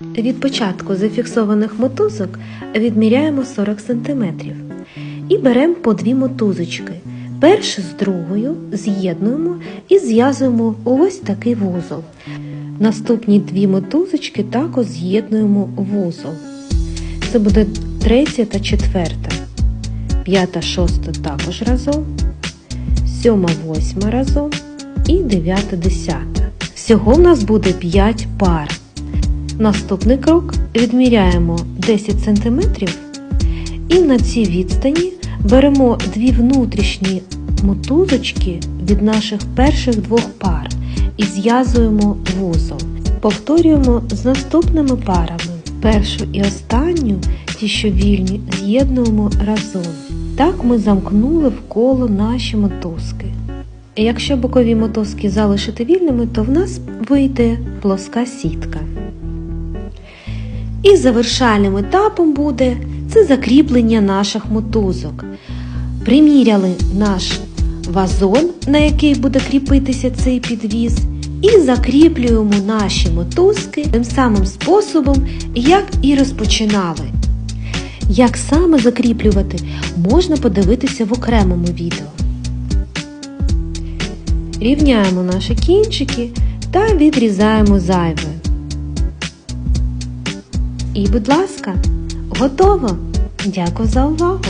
Від початку зафіксованих мотузок відміряємо 40 см і беремо по дві мотузочки. Першу з другою з'єднуємо і зв'язуємо ось такий вузол. Наступні дві мотузочки також з'єднуємо вузол. Це буде третя та четверта. П'ята, шоста також разом, сьома, восьма разом і дев'ята, десята. Всього в нас буде 5 пар. Наступний крок відміряємо 10 см і на цій відстані беремо дві внутрішні мотузочки від наших перших двох пар і зв'язуємо вузол. Повторюємо з наступними парами. Першу і останню, ті, що вільні, з'єднуємо разом. Так ми замкнули в коло наші мотузки. Якщо бокові мотузки залишити вільними, то в нас вийде плоска сітка. І завершальним етапом буде це закріплення наших мотузок. Приміряли наш вазон, на який буде кріпитися цей підвіз, і закріплюємо наші мотузки тим самим способом, як і розпочинали. Як саме закріплювати, можна подивитися в окремому відео. Рівняємо наші кінчики та відрізаємо зайве. І, будь ласка, готово! Дякую за увагу!